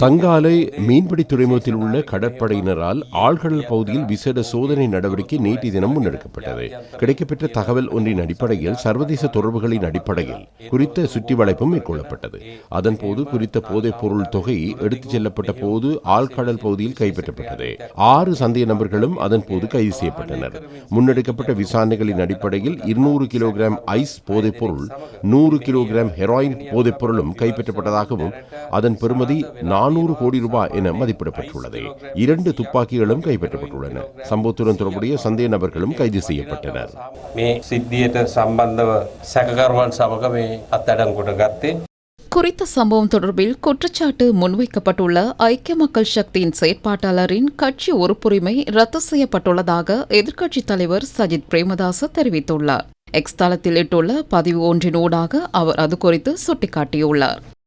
தங்காலை மீன்பிடி துறைமுகத்தில் உள்ள கடற்படையினரால் ஆழ்கடல் பகுதியில் விசேட சோதனை நடவடிக்கை நேற்று தினம் முன்னெடுக்கப்பட்டது. கிடைக்கப்பெற்ற தகவல் ஒன்றின் அடிப்படையில் சர்வதேச தொடர்புகளின் அடிப்படையில் குறித்த சுற்றி வளைப்பும் மேற்கொள்ளப்பட்டது அதன்போது குறித்த போதைப் பொருள் தொகை எடுத்துச் செல்லப்பட்ட போது ஆழ்கடல் பகுதியில் கைப்பற்றப்பட்டது. ஆறு சந்தேக நபர்களும் அதன் போது கைது செய்யப்பட்டனர். முன்னெடுக்கப்பட்ட விசாரணைகளின் அடிப்படையில் இருநூறு கிலோகிராம் ஐஸ் போதைப் பொருள் நூறு கிலோகிராம் ஹெராயின் போதைப் பொருளும் கைப்பற்றப்பட்டதாகவும் அதன் பெறுமதி நானூறு கோடி ரூபாய் என மதிப்பிடப்பட்டுள்ளது. இரண்டு துப்பாக்கிகளும் கைப்பற்றப்பட்டுள்ளன. சம்பவத்துடன் தொடர்புடைய சந்தேக நபர்களும் கைது செய்யப்பட்டனர். குறித்த சம்பவம் தொடர்பில் குற்றச்சாட்டு முன்வைக்கப்பட்டுள்ள ஐக்கிய மக்கள் சக்தியின் செயற்பாட்டாளரின் கட்சி உறுப்புரிமை ரத்து செய்யப்பட்டுள்ளதாக எதிர்க்கட்சித் தலைவர் சஜித் பிரேமதாச தெரிவித்துள்ளார். எக்ஸ்தலத்தில் இட்டுள்ள பதிவு ஒன்றினூடாக அவர் அது குறித்து சுட்டிக்காட்டியுள்ளார்.